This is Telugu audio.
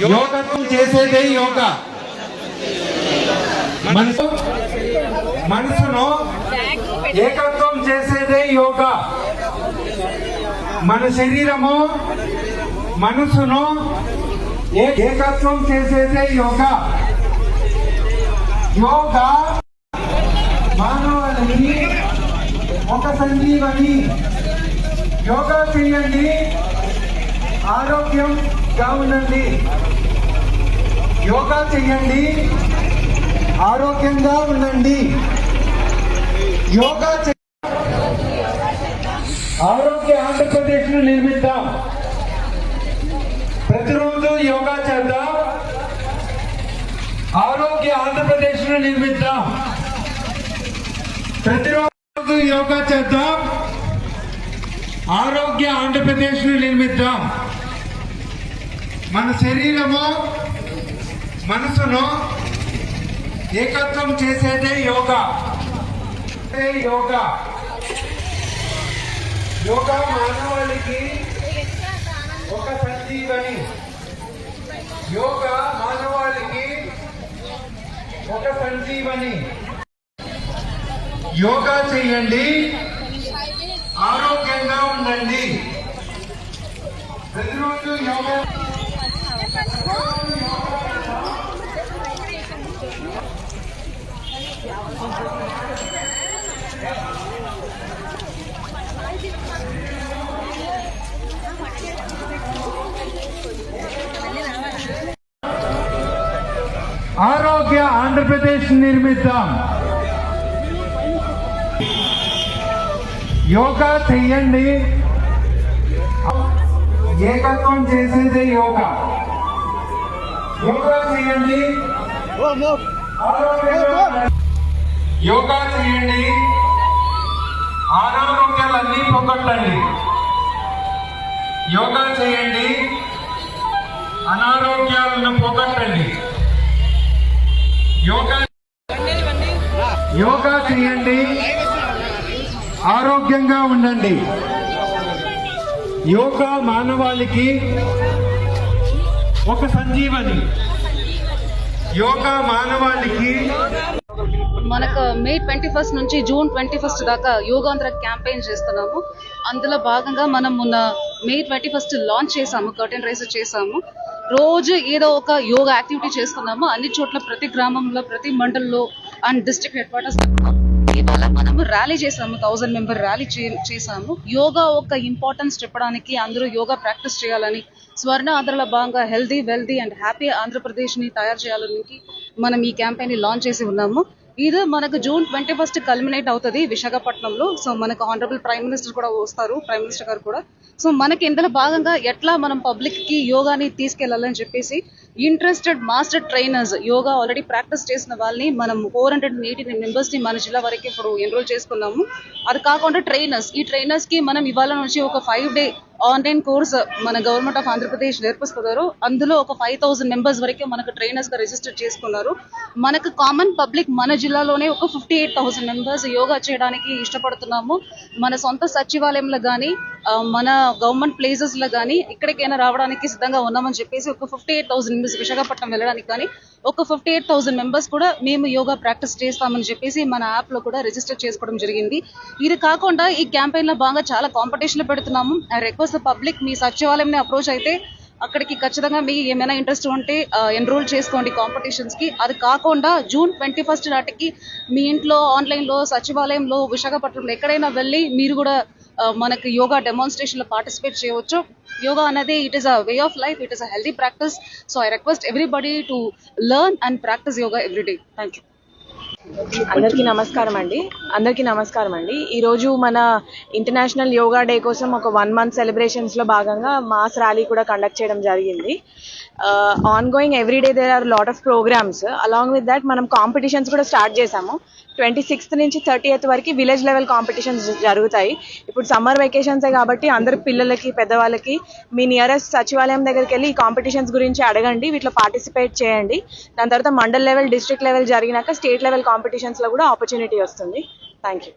యోగత్వం చేసేదే యోగ. మనసు మనసును ఏకత్వం చేసేదే యోగ. మన శరీరము మనసును ఏ- ఏకత్వం చేసేదే యోగ. యోగ మానవాళికి ఒక సంజీవని. యోగా చేయండి. ఆరోగ్యం ఉండండి యోగా చేయండి ఆరోగ్యంగా ఉండండి. యోగా ఆరోగ్య ఆంధ్రప్రదేశ్ను నిర్మిద్దాం. ప్రతిరోజు యోగా చేద్దాం. ఆరోగ్య ఆంధ్రప్రదేశ్ను నిర్మిద్దాం. ప్రతిరోజు యోగా చేద్దాం. ఆరోగ్య ఆంధ్రప్రదేశ్ను నిర్మిద్దాం. మన శరీరము మనసును ఏకత్వం చేసేదే యోగా. యోగా? యోగా మానవాళికి ఒక సంజీవని. యోగా మానవాళికి ఒక సంజీవని. యోగా చేయండి ఆరోగ్యంగా ఉండండి. ప్రతిరోజు యోగా ఆరోగ్య ఆంధ్రప్రదేశ్ నిర్మిద్దాం. యోగా చెయ్యండి. ఏకత్వం చేసేదే యోగా. యోగా చేయండి. యోగా చేయండి. అనారోగ్యాలన్నీ పోగొట్టండి. యోగా చేయండి. అనారోగ్యాలను పోగొట్టండి. యోగా యోగా చేయండి. ఆరోగ్యంగా ఉండండి. యోగా మానవాళికి ఒక సంజీవని. యోగా మానవాళికి మనకు మే ట్వంటీ ఫస్ట్ నుంచి జూన్ ట్వంటీ ఫస్ట్ దాకా యోగాంధ్ర క్యాంపెయిన్ చేస్తున్నాము. అందులో భాగంగా మనం మొన్న మే ట్వంటీ ఫస్ట్ లాంచ్ చేసాము కర్టెన్ రైస్ చేసాము రోజు ఏదో ఒక యోగా యాక్టివిటీ చేస్తున్నాము. అన్ని చోట్ల ప్రతి గ్రామంలో ప్రతి మండలంలో అండ్ డిస్ట్రిక్ట్ హెడ్ క్వార్టర్స్ ఇవాళ మనము ర్యాలీ చేసాము థౌసండ్ మెంబర్ ర్యాలీ చేసాము యోగా ఒక ఇంపార్టెన్స్ చెప్పడానికి అందరూ యోగా ప్రాక్టీస్ చేయాలని స్వర్ణ ఆంధ్రలో భాగంగా హెల్దీ వెల్దీ అండ్ హ్యాపీ ఆంధ్రప్రదేశ్ని తయారు చేయాలని మనం ఈ క్యాంపెయిన్ని లాంచ్ చేసి ఉన్నాము. ఇది మనకు జూన్ ట్వంటీ ఫస్ట్ కల్మినేట్ అవుతుంది విశాఖపట్నంలో. సో మనకు ఆనరబుల్ ప్రైమ్ మినిస్టర్ కూడా వస్తారు ప్రైమ్ మినిస్టర్ గారు కూడా. సో మనకి ఇందులో భాగంగా ఎట్లా మనం పబ్లిక్కి యోగాని తీసుకెళ్ళాలని చెప్పేసి interested master trainers. Yoga already practice చేసిన వాళ్ళని మనం ఫోర్ హండ్రెడ్ ఎయిటీ మెంబర్స్ని మన జిల్లా వరకు ఇప్పుడు ఎన్రోల్ చేసుకున్నాము. అది కాకుండా ట్రైనర్స్ ఈ ట్రైనర్స్కి మనం ఇవాళ నుంచి ఒక ఫైవ్ డే ఆన్లైన్ కోర్స్ మన గవర్నమెంట్ ఆఫ్ ఆంధ్రప్రదేశ్ నేర్పిస్తున్నారు. అందులో ఒక ఫైవ్ థౌసండ్ మెంబర్స్ వరకు మనకు ట్రైనర్స్గా రిజిస్టర్ చేసుకున్నారు. మనకు కామన్ పబ్లిక్ మన జిల్లాలోనే ఒక fifty eight thousand members yoga చేయడానికి ఇష్టపడుతున్నాము. మన సొంత సచివాలయంలో కానీ మన గవర్నమెంట్ ప్లేసెస్లో కానీ ఇక్కడికైనా రావడానికి సిద్ధంగా ఉన్నామని చెప్పేసి ఒక fifty eight thousand members Visakhapatnam వెళ్ళడానికి కానీ ఒక ఫిఫ్టీ ఎయిట్ థౌసండ్ మెంబర్స్ కూడా మేము యోగా ప్రాక్టీస్ చేస్తామని చెప్పేసి మన యాప్లో కూడా రిజిస్టర్ చేసుకోవడం జరిగింది. ఇది కాకుండా ఈ క్యాంపెయిన్లో బాగా చాలా కాంపిటీషన్లు పెడుతున్నాము. ఐ రిక్వెస్ట్ పబ్లిక్ మీ సచివాలయంని అప్రోచ్ అయితే అక్కడికి ఖచ్చితంగా మీ ఏమైనా ఇంట్రెస్ట్ ఉంటే ఎన్రోల్ చేసుకోండి కాంపిటీషన్స్కి. అది కాకుండా జూన్ ట్వంటీ ఫస్ట్ నాటికి మీ ఇంట్లో ఆన్లైన్లో సచివాలయంలో విశాఖపట్నంలో ఎక్కడైనా వెళ్ళి మీరు కూడా మనకు యోగా డెమాన్స్ట్రేషన్లో పార్టిసిపేట్ చేయవచ్చు. యోగా అనేది it is a way of life it is a healthy practice so I request everybody to learn and practice yoga everyday thank you అందరికీ నమస్కారం అండి అందరికీ నమస్కారం అండి ఈరోజు మన ఇంటర్నేషనల్ యోగా డే కోసం ఒక వన్ మంత్ సెలబ్రేషన్స్లో భాగంగా మాస్ ర్యాలీ కూడా కండక్ట్ చేయడం జరిగింది. On going every day there are lot of programmes along with that మనం కాంపిటీషన్స్ కూడా స్టార్ట్ చేసాము ట్వంటీ సిక్స్త్ నుంచి థర్టీ ఎయిత్ వరకు విలేజ్ లెవెల్ కాంపిటీషన్స్ జరుగుతాయి. ఇప్పుడు సమ్మర్ వెకేషన్సే కాబట్టి అందరు పిల్లలకి పెద్దవాళ్ళకి మీ నియరెస్ట్ సచివాలయం దగ్గరికి వెళ్ళి ఈ కాంపిటీషన్స్ గురించి అడగండి వీటిలో పార్టిసిపేట్ చేయండి. దాని తర్వాత మండల్ లెవెల్ డిస్ట్రిక్ట్ లెవెల్ జరిగినాక స్టేట్ లెవెల్ కాంపిటీషన్స్లో కూడా ఆపర్చునిటీ వస్తుంది. Thank you